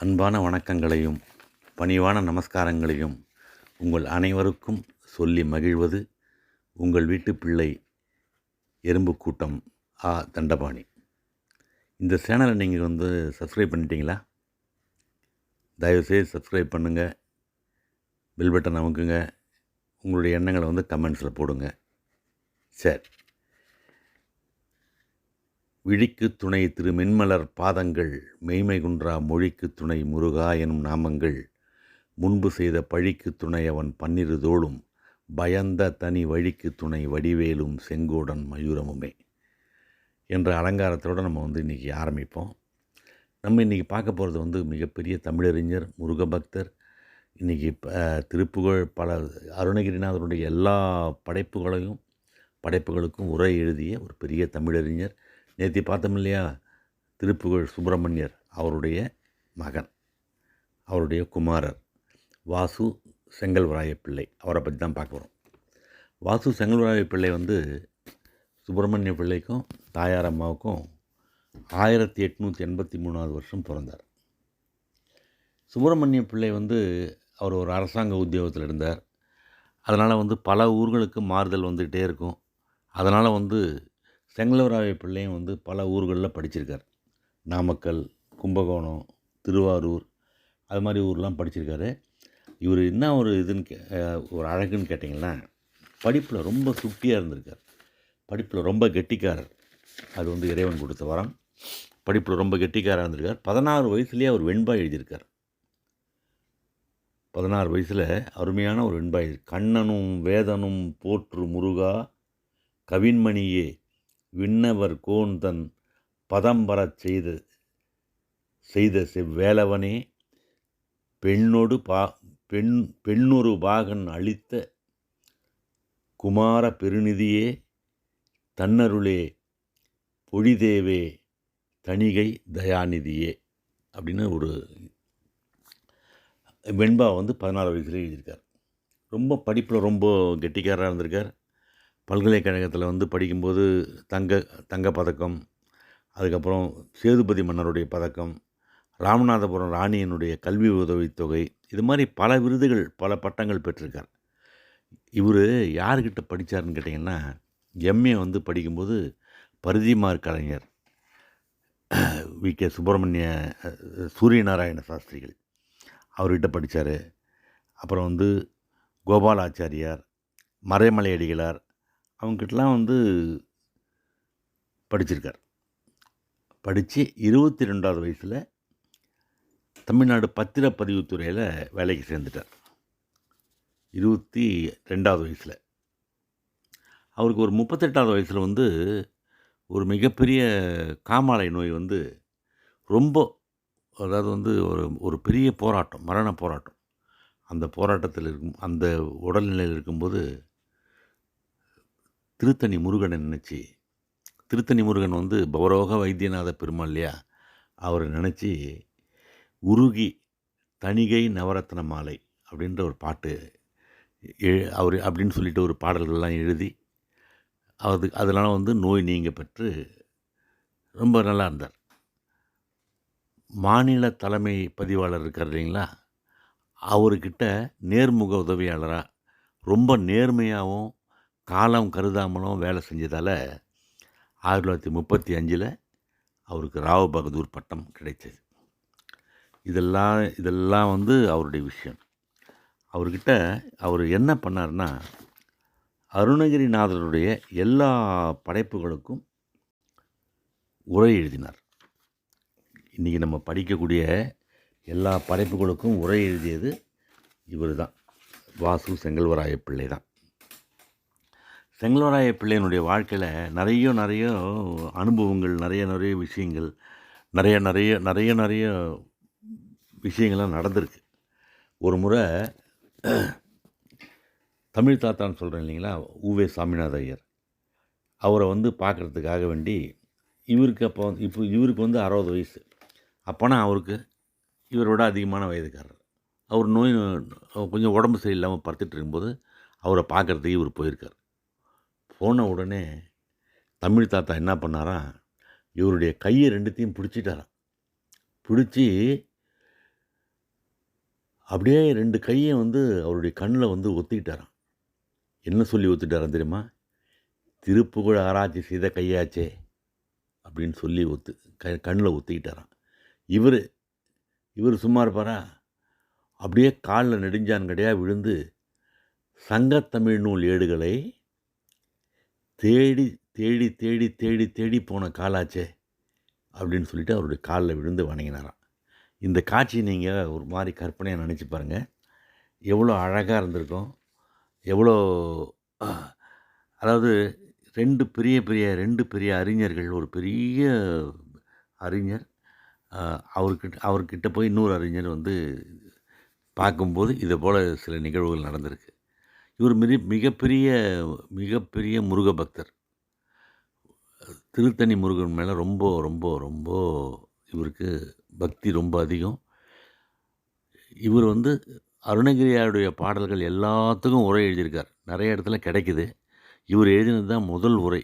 அன்பான வணக்கங்களையும் பணிவான நமஸ்காரங்களையும் உங்கள் அனைவருக்கும் சொல்லி மகிழ்வது உங்கள் வீட்டு பிள்ளை எறும்பு கூட்டம் ஆ தண்டபாணி. இந்த சேனலை நீங்கள் வந்து சப்ஸ்கிரைப் பண்ணிட்டீங்களா? தயவுசெய்து சப்ஸ்கிரைப் பண்ணுங்கள் பில் பட்டன் அமுக்குங்க உங்களுடைய எண்ணங்களை வந்து கமெண்ட்ஸில் போடுங்க. சரி. விழிக்கு துணை திரு மென்மலர் பாதங்கள் மெய்மை குன்றா மொழிக்கு துணை முருகா எனும் நாமங்கள் முன்பு செய்த பழிக்கு துணை அவன் பன்னிரு தோளும் பயந்த தனி வழிக்கு துணை வடிவேலும் செங்கோடன் மயூரமுமே என்ற அலங்காரத்தோடு நம்ம வந்து இன்றைக்கி ஆரம்பிப்போம். நம்ம இன்றைக்கி பார்க்க போகிறது வந்து மிகப்பெரிய தமிழறிஞர் முருகபக்தர் இன்றைக்கி திருப்புகழ் பல அருணகிரிநாதருடைய எல்லா படைப்புகளையும் படைப்புகளுக்கும் உரை எழுதிய ஒரு பெரிய தமிழறிஞர் நேற்று பார்த்தோம் இல்லையா? திருப்புகழ் சுப்பிரமணியர் அவருடைய மகன் அவருடைய குமாரர் வாசு செங்கல்வராய பிள்ளை. அவரை பற்றி தான் பார்க்க போகிறோம் வாசு செங்கல்வராய பிள்ளை வந்து சுப்பிரமணிய பிள்ளைக்கும் தாயார் அம்மாவுக்கும் ஆயிரத்தி எட்நூற்றி எண்பத்தி மூணாவது வருஷம் பிறந்தார். சுப்பிரமணிய பிள்ளை வந்து அவர் ஒரு அரசாங்க உத்தியோகத்தில் இருந்தார். அதனால் வந்து பல ஊர்களுக்கு மாறுதல் வந்துக்கிட்டே இருக்கும். அதனால் வந்து செங்கலவராய பிள்ளையும் வந்து பல ஊர்களில் படிச்சிருக்கார். நாமக்கல் கும்பகோணம் திருவாரூர் அது மாதிரி ஊர்லாம் படிச்சிருக்காரு. இவர் என்ன ஒரு இதுன்னு கே ஒரு அழகுன்னு கேட்டிங்கன்னா படிப்பில் ரொம்ப சுட்டியாக இருந்திருக்கார். படிப்பில் ரொம்ப கெட்டிக்காரர். அது வந்து இறைவன் கொடுத்த வரம். படிப்பில் ரொம்ப கெட்டிக்காராக இருந்திருக்கார். பதினாறு வயசுலேயே அவர் வெண்பா எழுதியிருக்கார். பதினாறு வயசில் அருமையான ஒரு வெண்பா எழுதி கண்ணனும் வேதனும் போற்று முருகா கவின்மணியே விண்ணவர் கோன் பதம் பதம்பரச் செய்த செய்த செவ்வேலவனே பெண்ணொடு பா பெண் பெண்ணொரு பாகன் அளித்த குமார பெருநிதியே தன்னருளே பொழிதேவே தணிகை தயாநிதியே அப்படின்னு ஒரு வெண்பா வந்து பதினாறு வயசுலேயே எழுதியிருக்கார். ரொம்ப படிப்பில் ரொம்ப கெட்டிக்காராக இருந்திருக்கார். பல்கலைக்கழகத்தில் வந்து படிக்கும்போது தங்க தங்க பதக்கம் அதுக்கப்புறம் சேதுபதி மன்னருடைய பதக்கம் ராமநாதபுரம் ராணியனுடைய கல்வி உதவித்தொகை இது மாதிரி பல விருதுகள் பல பட்டங்கள் பெற்றிருக்கார். இவர் யார்கிட்ட படித்தார்னு கேட்டிங்கன்னா எம்ஏ வந்து படிக்கும்போது பரிதிமார் கலைஞர் வி. கே. சுப்பிரமணிய சூரியநாராயண சாஸ்திரிகள் அவர்கிட்ட படித்தார் அப்புறம் வந்து கோபாலாச்சாரியார் மறைமலை அடிகளார் அவங்ககிட்டலாம் வந்து படிச்சிருக்கார். படித்து இருபத்தி ரெண்டாவது வயசில் தமிழ்நாடு பத்திரப்பதிவுத்துறையில் வேலைக்கு சேர்ந்துட்டார். இருபத்தி ரெண்டாவது வயசில். அவருக்கு ஒரு முப்பத்தெட்டாவது வயசில் வந்து ஒரு மிகப்பெரிய காமாலை நோய் வந்து ரொம்ப அதாவது வந்து ஒரு ஒரு பெரிய போராட்டம் மரண போராட்டம். அந்த போராட்டத்தில் இருக்கும் அந்த உடல்நிலையில் இருக்கும்போது திருத்தணி முருகனை நினச்சி திருத்தணி முருகன் வந்து பௌரோக வைத்தியநாத பெருமாள் இல்லையா? அவரை நினச்சி உருகி தணிகை நவரத்ன மாலை அப்படின்ற ஒரு பாட்டு அவர் அப்படின்னு சொல்லிட்டு ஒரு பாடல்கள்லாம் எழுதி அது அதனால் வந்து நோய் நீங்க பெற்று ரொம்ப நல்லா இருந்தார். மாநில தலைமை பதிவாளர் இருக்கார் இல்லைங்களா? அவர்கிட்ட நேர்முக உதவியாளராக ரொம்ப நேர்மையாகவும் காலம் கருதாமலும் வேலை செஞ்சதால் ஆயிரத்தி தொள்ளாயிரத்தி முப்பத்தி அஞ்சில் அவருக்கு ராவ் பகதூர் பட்டம் கிடைச்சது இதெல்லாம் இதெல்லாம் வந்து அவருடைய விஷயம். அவர்கிட்ட அவர் என்ன பண்ணார்னா அருணகிரிநாதருடைய எல்லா படைப்புகளுக்கும் உரை எழுதினார். இன்றைக்கி நம்ம படிக்கக்கூடிய எல்லா படைப்புகளுக்கும் உரை எழுதியது இவர் தான் வாசு செங்கல்வராய பிள்ளை தான் செங்கல்வராய பிள்ளையினுடைய வாழ்க்கையில் நிறைய நிறைய அனுபவங்கள் நிறைய நிறைய விஷயங்கள் நிறைய நிறைய நிறைய நிறைய விஷயங்கள்லாம் நடந்திருக்கு. ஒரு முறை தமிழ் தாத்தான்னு சொல்கிறேன் இல்லைங்களா? ஊவே சாமிநாத ஐயர். அவரை வந்து பார்க்குறதுக்காக வேண்டி இவருக்கு அப்போ இப்போ இவருக்கு வந்து அறுபது வயசு. அப்போனா அவருக்கு இவரோட அதிகமான வயதுக்காரர். அவர் நோய் கொஞ்சம் உடம்பு சரியில்லாமல் படுத்துட்டு இருக்கும்போது அவரை பார்க்குறதுக்கு இவர் போயிருக்கார். போன உடனே தமிழ் தாத்தா என்ன பண்ணாராம் இவருடைய கையை ரெண்டுத்தையும் பிடிச்சிட்டாராம். பிடிச்சி அப்படியே ரெண்டு கையை வந்து அவருடைய கண்ணில் வந்து ஒத்திக்கிட்டாராம். என்ன சொல்லி ஒத்துட்டாராம் தெரியுமா? திருப்புகழ் ஆராய்ச்சி செய்த கையாச்சே அப்படின்னு சொல்லி ஒத்து க கண்ணில் ஒத்திக்கிட்டாராம். இவர் இவர் சும்மா இருப்பாரா? அப்படியே காலில் நெடுஞ்சான் கிடையாக விழுந்து சங்கத்தமிழ் நூல் ஏடுகளை தேடி தேடி தேடி தேடி தேடி போன காலாச்சே அப்படின்னு சொல்லிட்டு அவருடைய காலில் விழுந்து வணங்கினாராம். இந்த காட்சி நீங்கள் ஒரு மாதிரி கற்பனையாக நினச்சி பாருங்கள் எவ்வளோ அழகாக இருந்திருக்கும். எவ்வளோ அதாவது ரெண்டு பெரிய பெரிய ரெண்டு பெரிய அறிஞர்கள் ஒரு பெரிய அறிஞர் அவர்கிட்ட அவர்கிட்ட போய் இன்னொரு அறிஞர் வந்து பார்க்கும்போது இதை போல் சில நிகழ்வுகள் நடந்திருக்கு. இவர் மிக மிகப்பெரிய மிகப்பெரிய முருக பக்தர். திருத்தணி முருகன் மேலே ரொம்ப ரொம்ப ரொம்ப இவருக்கு பக்தி ரொம்ப அதிகம். இவர் வந்து அருணகிரியாருடைய பாடல்கள் எல்லாத்துக்கும் உரை எழுதியிருக்கார். நிறைய இடத்துல கிடைக்குது. இவர் எழுதினது தான் முதல் உரை.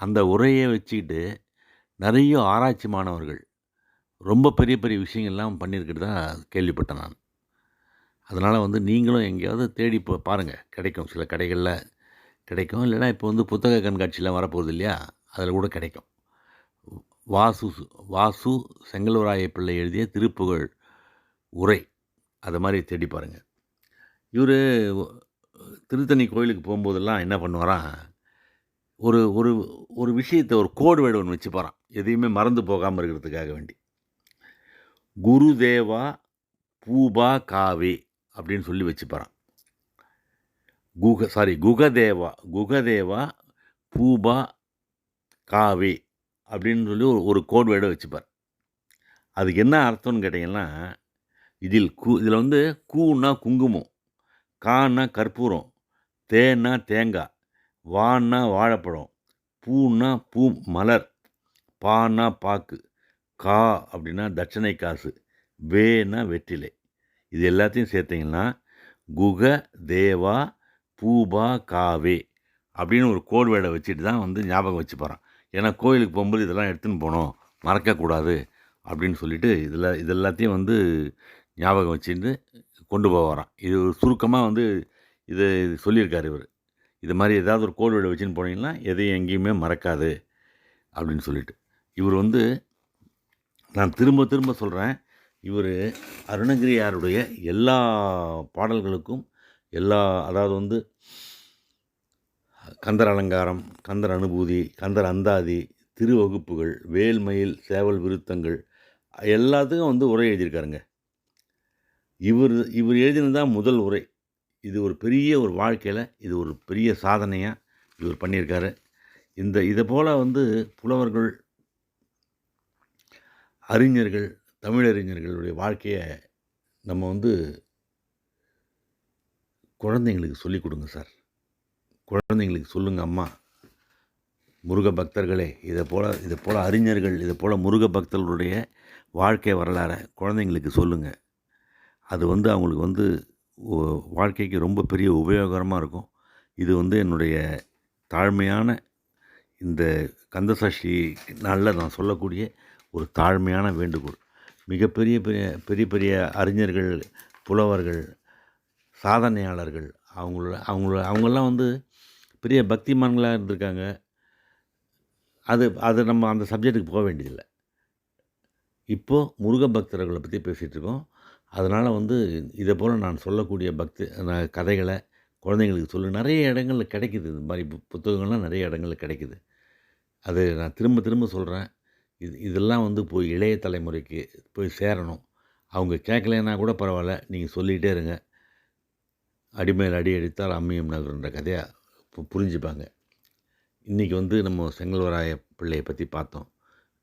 அந்த உரையை வச்சுக்கிட்டு நிறைய ஆராய்ச்சி மாணவர்கள் ரொம்ப பெரிய பெரிய விஷயங்கள்லாம் பண்ணியிருக்கிட்டு தான் கேள்விப்பட்டேன் நான். அதனால் வந்து நீங்களும் எங்கேயாவது தேடி போ பாருங்கள் கிடைக்கும். சில கடைகளில் கிடைக்கும். இல்லைன்னா இப்போ வந்து புத்தக கண்காட்சியெலாம் வரப்போகுது இல்லையா? அதில் கூட கிடைக்கும். வாசு வாசு செங்கல்வராய பிள்ளை எழுதிய திருப்புகழ் உரை. அதை மாதிரி தேடி பாருங்கள் இவர் திருத்தணி கோயிலுக்கு போகும்போதெல்லாம் என்ன பண்ணுவாராம்? ஒரு ஒரு ஒரு விஷயத்தை ஒரு கோடு வேடு ஒன்று போகிறான் எதையுமே மறந்து போகாமல் இருக்கிறதுக்காக வேண்டி. குருதேவா பூபா காவே. அப்படின்னு சொல்லி வச்சுப்பறான் குக சாரி குகதேவா குகதேவா பூபா காவே அப்படின்னு சொல்லி ஒரு ஒரு கோட் வேர்டை வச்சுப்பார். அதுக்கு என்ன அர்த்தம்னு கேட்டிங்கன்னா இதில் கு இதில் வந்து கூன்னா குங்குமம் கான்னா கற்பூரம் தேன்னா தேங்காய் வான்னா வாழைப்பழம் பூன்னா பூ மலர் பான்னா பாக்கு கா அப்படின்னா தட்சணை காசு வேனா வெற்றிலை. இது எல்லாத்தையும் சேர்த்திங்கன்னா குக தேவா பூபா காவே அப்படின்னு ஒரு கோட் வேடை வச்சுட்டு தான் வந்து ஞாபகம் வச்சு போகிறான் ஏன்னா கோயிலுக்கு போகும்போது இதெல்லாம் எடுத்துன்னு போகணும் மறக்கக்கூடாது அப்படின்னு சொல்லிட்டு இதில் இது எல்லாத்தையும் வந்து ஞாபகம் வச்சுட்டு கொண்டு போவாராம் இது சுருக்கமாக வந்து இது சொல்லியிருக்கார் இவர். இது மாதிரி ஏதாவது ஒரு கோட் வேடை வச்சுன்னு போனீங்கன்னா எதையும் எங்கேயுமே மறக்காது அப்படின்னு சொல்லிட்டு. இவர் வந்து நான் திரும்ப திரும்ப சொல்கிறேன் இவர் அருணகிரியாருடைய எல்லா பாடல்களுக்கும் எல்லா அதாவது வந்து கந்தர் அலங்காரம் கந்தர் அனுபூதி கந்தர் அந்தாதி திருவகுப்புகள் வேல்மயில் சேவல் விருத்தங்கள் எல்லாத்துக்கும் வந்து உரை எழுதியிருக்காருங்க. இவர் இவர் எழுதினது தான் முதல் உரை. இது ஒரு பெரிய ஒரு வாழ்க்கையில் இது ஒரு பெரிய சாதனையாக இவர் பண்ணியிருக்காரு. இந்த இதை போல் வந்து புலவர்கள் அறிஞர்கள் தமிழறிஞர்களுடைய வாழ்க்கையை நம்ம வந்து குழந்தைங்களுக்கு சொல்லிக் கொடுங்க சார். குழந்தைங்களுக்கு சொல்லுங்கள் அம்மா. முருக பக்தர்களே இதை போல் இதை போல் அறிஞர்கள் இதை போல் முருக பக்தர்களுடைய வாழ்க்கை வரலாறை குழந்தைங்களுக்கு சொல்லுங்கள் அது வந்து அவங்களுக்கு வந்து வாழ்க்கைக்கு ரொம்ப பெரிய உபயோகரமாக இருக்கும். இது வந்து என்னுடைய தாழ்மையான இந்த கந்தசஷ்டி நாளில் நான் சொல்லக்கூடிய ஒரு தாழ்மையான வேண்டுகோள். மிகப்பெரிய பெரிய பெரிய பெரிய அறிஞர்கள் புலவர்கள் சாதனையாளர்கள் அவங்கள அவங்கள அவங்கெல்லாம் வந்து பெரிய பக்திமான்களாக இருந்திருக்காங்க. அது அது நம்ம அந்த சப்ஜெக்ட்டுக்கு போக வேண்டியதில்லை. இப்போது முருக பக்தர்களை பற்றி பேசிகிட்டு இருக்கோம். அதனால் வந்து இதை போல் நான் சொல்லக்கூடிய பக்தி நான் கதைகளை குழந்தைங்களுக்கு சொல்லு. நிறைய இடங்களில் கிடைக்கிது. இது மாதிரி பு- புத்தகங்கள்லாம் நிறைய இடங்களில் கிடைக்கிது. அது நான் திரும்ப திரும்ப சொல்கிறேன் இது இதெல்லாம் வந்து போய் இளைய தலைமுறைக்கு போய் சேரணும். அவங்க கேட்கலைன்னா கூட பரவாயில்ல. நீங்கள் சொல்லிகிட்டே இருங்க. அடிமேல் அடி அடித்தால் அம்மியும் நகருன்ற கதையாக பு- புரிஞ்சுப்பாங்க. இன்றைக்கி வந்து நம்ம செங்கல்வராய பிள்ளையை பற்றி பார்த்தோம்.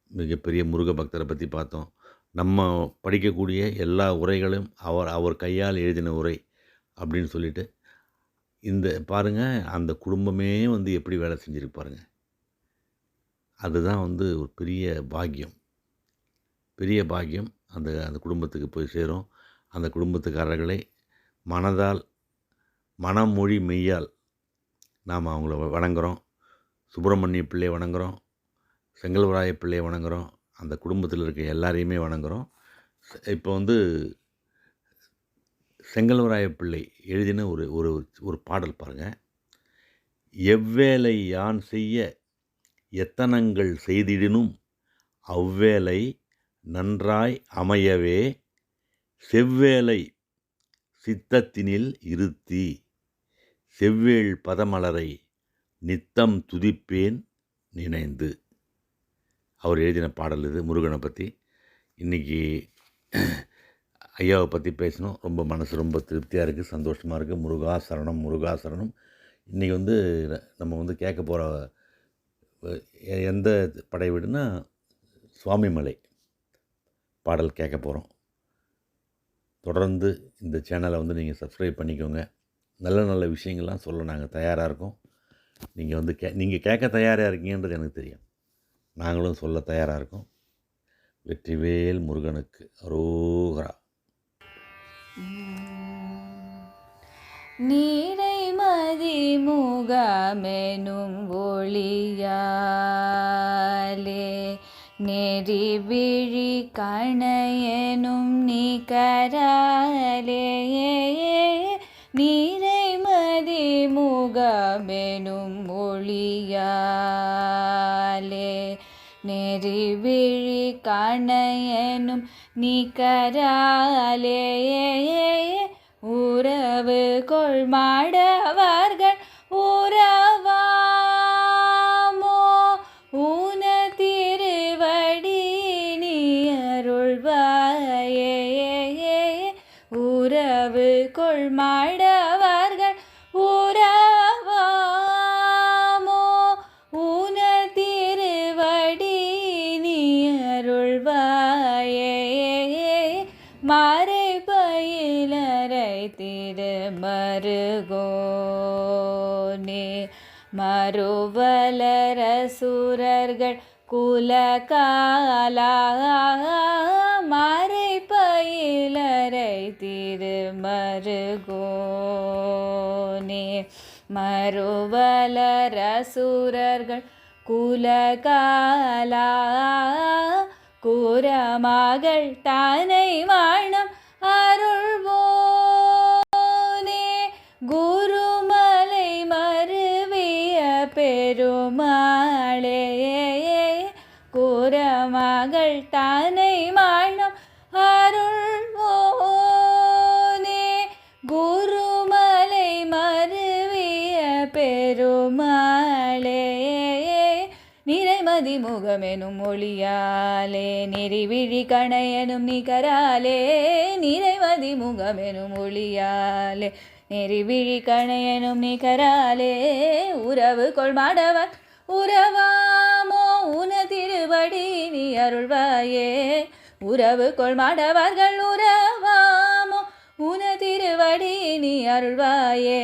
மிகப்பெரிய முருக பக்தரை பற்றி பார்த்தோம். நம்ம படிக்கக்கூடிய எல்லா உரைகளும் அவர் அவர் கையால் எழுதின உரை அப்படின்னு சொல்லிட்டு இந்த பாருங்கள் அந்த குடும்பமே வந்து எப்படி வேலை செஞ்சுருக்கு பாருங்கள் அதுதான் வந்து ஒரு பெரிய பாக்கியம். பெரிய பாக்கியம். அந்த அந்த குடும்பத்துக்கு போய் சேரும். அந்த குடும்பத்துக்காரர்களை மனதால் மனம் மொழி மெய்யால் நாம் அவங்கள வணங்குகிறோம் வணங்குறோம். சுப்பிரமணிய பிள்ளையை வணங்குறோம். செங்கல்வராய பிள்ளையை வணங்குகிறோம் அந்த குடும்பத்தில் இருக்க எல்லாரையுமே வணங்குறோம். இப்போ வந்து செங்கல்வராய பிள்ளை எழுதின ஒரு ஒரு ஒரு பாடல் பாருங்கள் எவ்வேளை யான் செய்ய எத்தனங்கள் செய்திடினும் அவ்வேலை நன்றாய் அமையவே செவ்வேலை சித்தத்தினில் இருத்தி செவ்வேள் பதமலரை நித்தம் துதிப்பேன் நினைந்து. அவர் எழுதின பாடல் இது முருகனை பற்றி இன்றைக்கி ஐயாவை பற்றி பேசணும் ரொம்ப மனசு ரொம்ப திருப்தியாக இருக்குது சந்தோஷமாக இருக்குது முருகா சரணம் முருகா சரணம். இன்றைக்கி வந்து நம்ம வந்து கேட்க போகிற எந்த படை வீடுனா சுவாமிமலை பாடல் கேட்க போகிறோம் தொடர்ந்து இந்த சேனலை வந்து நீங்கள் சப்ஸ்கிரைப் பண்ணிக்கோங்க. நல்ல நல்ல விஷயங்கள்லாம் சொல்ல நாங்கள் தயாராக இருக்கோம். நீங்கள் வந்து கே நீங்கள் கேட்க தயாராக இருக்கீங்கன்றது எனக்கு தெரியும். நாங்களும் சொல்ல தயாராக இருக்கோம். வெற்றிவேல் முருகனுக்கு அரோகரா. நீரே மதி முகமெனும் ஒளியாலே நெறி விழி கணையனும் நிகராலே நீரை மதி முகமெனும் ஒளியாலே நெறி விழி கணையனும் நிகராலே உறவு கொள்மாடவர்கள் உறவாமோ மறுவலரசுரர்கள் குலகாலா மாறை பயிலரை திருமருகோனே மறுவலரசுரர்கள் குலகாலா கூறமகள் தானை வாழம் நிறைமதி முகமெனும் ஒளியாலே நெறிவிழி கணையனும் நிகராலே நிறைமதி முகமெனும் ஒளியாலே நெறிவிழி கணையனும் நிகராலே உறவு கொள்மாடவர் உறவாமோ உன திருவடி நீ அருள்வாயே உறவு கொள்மாடவர்கள் உறவாமோ உன திருவடி நீ அருள்வாயே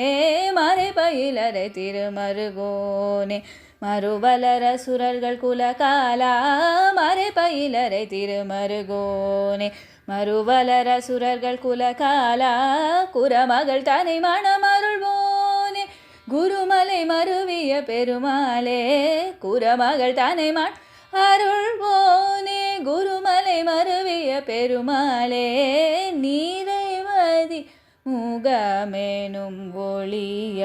மறை திருமருகோனே. மறுவலர சுரர்கள் குலகாலா மறை பயிலரை திருமருகோனே. மறுவலர சுரர்கள் குலகாலா குரமகள் தனி மனம் அருள்வோனே. குருமலை மருவிய பெருமாளே குரமகள் தனை மண் அருள்வோனே. குருமலை மருவிய பெருமாளே நீர் முகமெனும் ஒளியாலே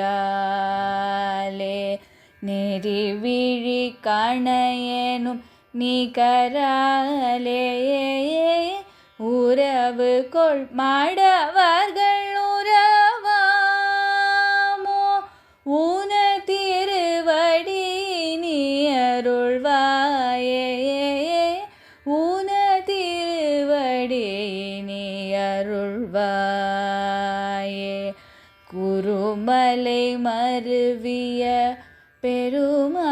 நெறிவிழி கணையனும் நிகராலே உறவு கொள் மாடவர்கள் உறவாமோ? உன திருவடி நீ அருள்வாயே? உன திருவடி நீ அருள்வா மலை மருவிய பெருமா